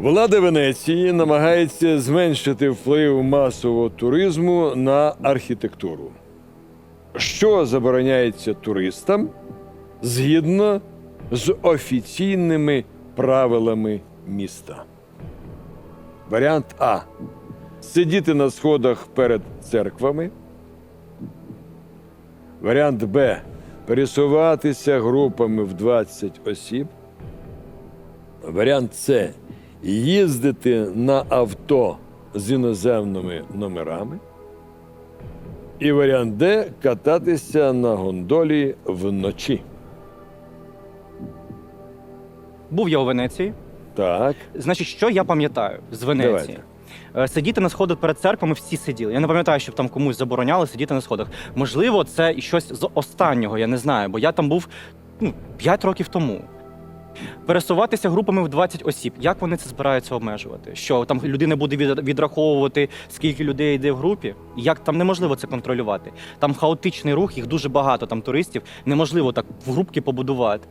Влада Венеції намагається зменшити вплив масового туризму на архітектуру, що забороняється туристам згідно з офіційними правилами міста. Варіант А. Сидіти на сходах перед церквами. Варіант Б. Пересуватися групами в 20 осіб. Варіант С. Їздити на авто з іноземними номерами. І варіант Д. Кататися на гондолі вночі. Був я у Венеції. Так. Значить, що я пам'ятаю з Венеції? Е, Сидіти на сходах перед церквами всі сиділи. Я не пам'ятаю, щоб там комусь забороняли сидіти на сходах. Можливо, це щось з останнього, я не знаю, бо я там був ну, 5 років тому. Пересуватися групами в 20 осіб. Як вони це збираються обмежувати? Що там людина буде відраховувати, скільки людей йде в групі? Як там неможливо це контролювати? Там хаотичний рух, їх дуже багато, там туристів, неможливо так в групки побудувати.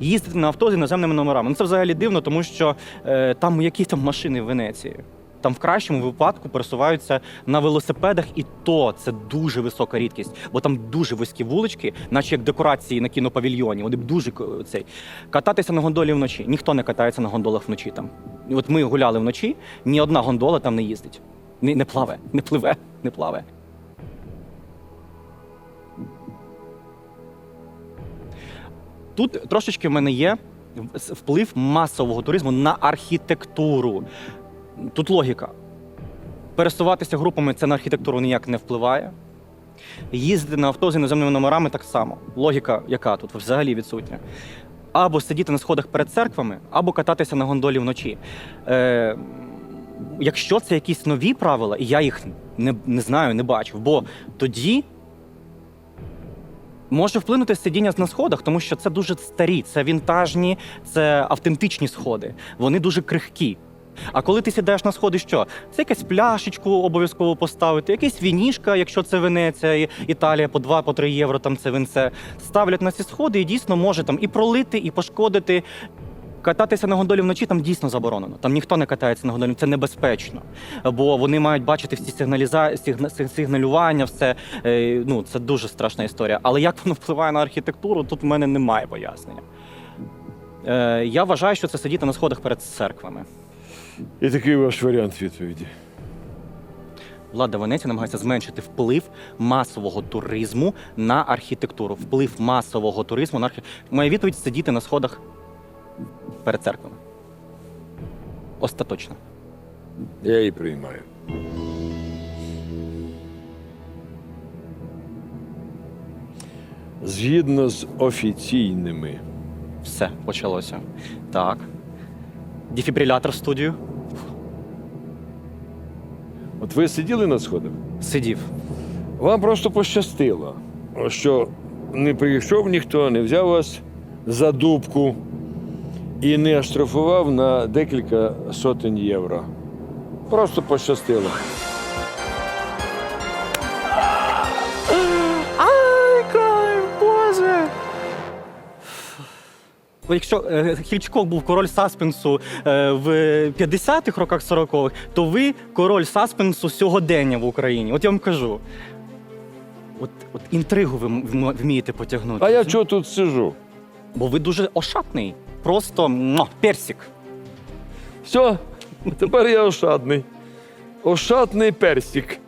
Їздити на авто з іноземними номерами. Ну це взагалі дивно, тому що е, там якісь там машини в Венеції. Там в кращому випадку пересуваються на велосипедах, і то це дуже висока рідкість, бо там дуже вузькі вулички, наче як декорації на кінопавільйоні. Вони б дуже цей кататися на гондолі вночі. Ніхто не катається на гондолах вночі там. І От ми гуляли вночі, ні одна гондола там не їздить. Не, не плаве, не пливе, не плаве. Тут трошечки в мене є вплив масового туризму на архітектуру. Тут логіка. Пересуватися групами це на архітектуру ніяк не впливає. Їздити на авто з іноземними номерами так само. Логіка, яка тут взагалі відсутня. Або сидіти на сходах перед церквами, або кататися на гондолі вночі. Е, якщо це якісь нові правила, і я їх не, не знаю, не бачив, бо тоді може вплинути сидіння на сходах, тому що це дуже старі, це вінтажні, це автентичні сходи. Вони дуже крихкі. А коли ти сідаєш на сходи, що? Це якась пляшечку обов'язково поставити, якась вінішка, якщо це Венеція, Італія по 2 по 3 євро, там це винце. Ставлять на ці сходи і дійсно може там і пролити, і пошкодити. Кататися на гондолі вночі там дійсно заборонено. Там ніхто не катається на гондолі, це небезпечно. Бо вони мають бачити всі сигналіза... сигна- сигналювання, все Е, ну це дуже страшна історія. Але як воно впливає на архітектуру, тут в мене немає пояснення. Е, я вважаю, що це сидіти на сходах перед церквами. І такий ваш варіант відповіді. Влада Венеції намагається зменшити вплив масового туризму на архітектуру. Вплив масового туризму на архітектуру. Моя відповідь сидіти на сходах перед церквами. Остаточно. Я її приймаю. Згідно з офіційними Все, почалося. Так. Дефібрилятор в студію. От ви сиділи на сходах? Сидів. Вам просто пощастило, що не прийшов ніхто, не взяв вас за дубку і не оштрафував на декілька сотень євро. Просто пощастило. Якщо е, Хічкок був король саспенсу е, в 50-х роках 40-х, то ви король саспенсу сьогодення в Україні. От я вам кажу. От, от інтригу ви вмієте потягнути. А я чого тут сижу? Бо ви дуже ошатний. Просто муа, персик. Все, тепер я ошатний. Ошатний персик.